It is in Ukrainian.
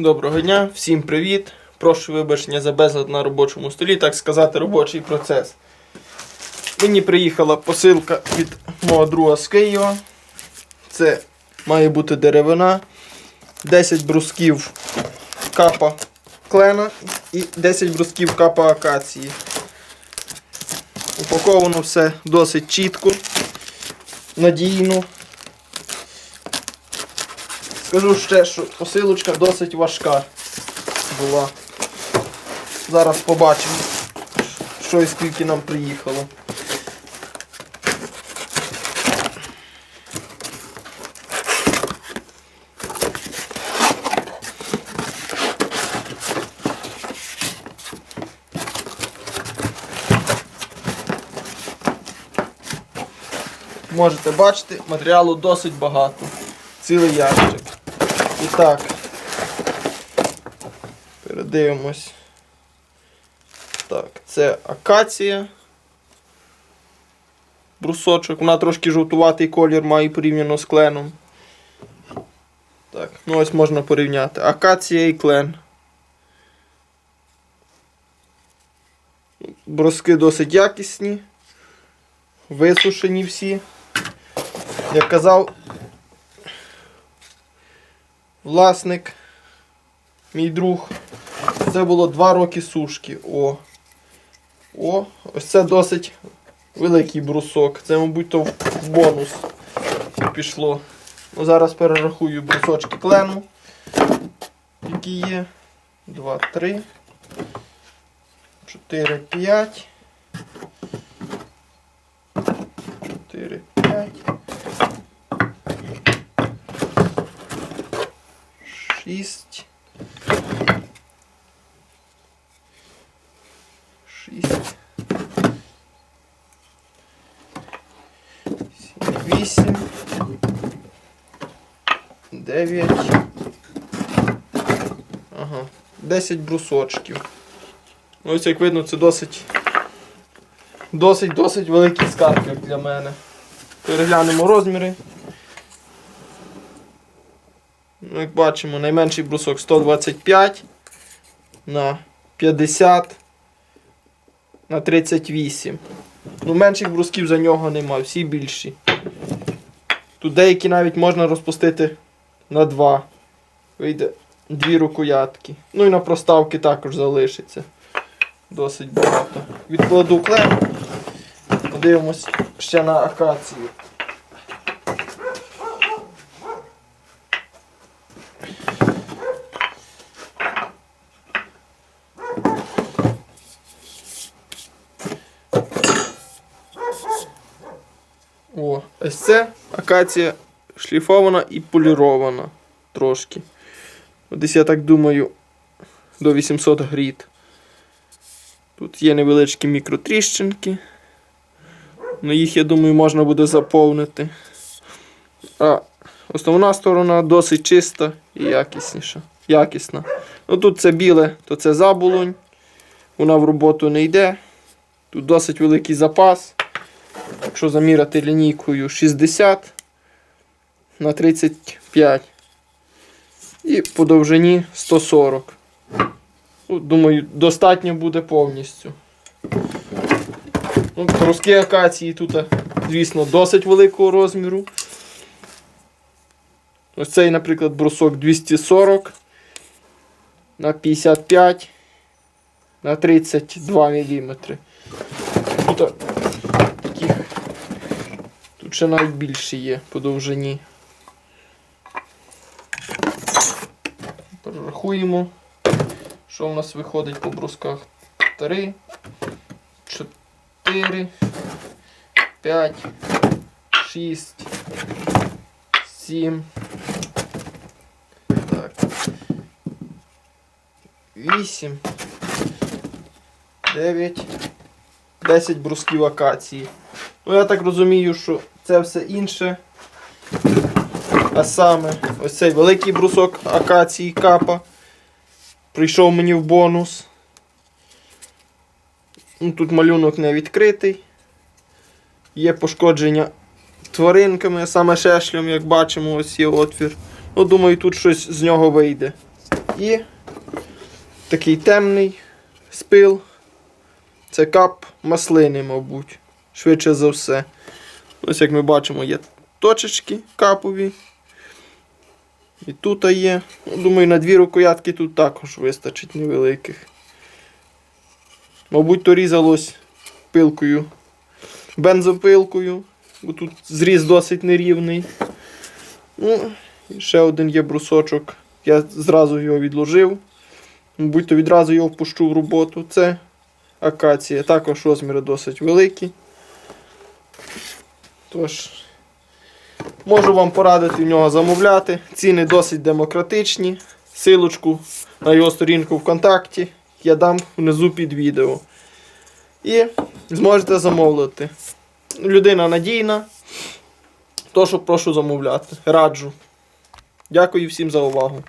Доброго дня, всім привіт. Прошу вибачення за безлад на робочому столі, так сказати, робочий процес. Мені приїхала посилка від мого друга з Києва. Це має бути деревина, 10 брусків капа клена і 10 брусків капа акації. Упаковано все досить чітко, надійно. Скажу ще, що посилочка досить важка була. Зараз побачимо, що і скільки нам приїхало. Можете бачити, матеріалу досить багато. Цілий ящик. І так. Передивимось. Так, це акація. Брусочок. Вона трошки жовтуватий колір має порівняно з кленом. Так, ну ось можна порівняти. Акація і клен. Броски досить якісні. Висушені всі. Як казав, власник, мій друг. Це було 2 роки сушки. О. О, ось це досить великий брусок. Це, мабуть, то в бонус пішло. Ну, зараз перерахую брусочки клену, які є. 2, 3, 4, 5. 4, 5. 6. 6. 8. 9. Ага. 10 брусочків. Ось як видно, це досить досить досить великий скарб для мене. Переглянемо розміри. Ну, як бачимо, найменший брусок 125 на 50 на 38. Ну, менших брусків за нього нема, всі більші. Тут деякі навіть можна розпустити на 2. Вийде дві рукоятки. Ну і на проставки також залишиться. Досить багато. Відкладу клем. Подивимось ще на акацію. О, ось це акація шліфована і полірована трошки. Десь я так думаю до 800 гріт. Тут є невеличкі мікротріщинки. Ну їх, я думаю, можна буде заповнити. А основна сторона досить чиста і якісніша. якісна. Ну Тут це біле, то це заболонь. Вона в роботу не йде. Тут досить великий запас. Якщо заміряти лінійкою 60 на 35. І по довжині 140. Ну, Думаю, достатньо буде повністю. Ну, акації тут, звісно, досить великого розміру. Ось цей, наприклад, брусок 240 на 55 на 32 мм. Тут ще навіть більше є по довжині. Перерахуємо, що в нас виходить по брусках. 3, 4, 5, 6, 7. Так. 8, 9, 10 брусків акації. Ну, я так розумію, що це все інше. А саме ось цей великий брусок акації капа. Прийшов мені в бонус. Ну, Тут малюнок не відкритий. Є пошкодження тваринками, саме шешлем, як бачимо, ось є отвір. Ну, думаю, тут щось з нього вийде. І такий темний спил. Це кап маслини, мабуть. Швидше за все. Ось як ми бачимо, є точечки капові. І тут є. Думаю, на дві рукоятки тут також вистачить невеликих. Мабуть, то різалось пилкою, бензопилкою, бо тут зріз досить нерівний. Ну, і ще один є брусочок. Я зразу його відложив. Мабуть, то відразу його впущу в роботу. Це акація. Також розміри досить великі. Тож, можу вам порадити в нього замовляти. Ціни досить демократичні. Силочку на його сторінку ВКонтакті я дам внизу під відео. І зможете замовити. Людина надійна. То, що прошу замовляти. Раджу. Дякую всім за увагу.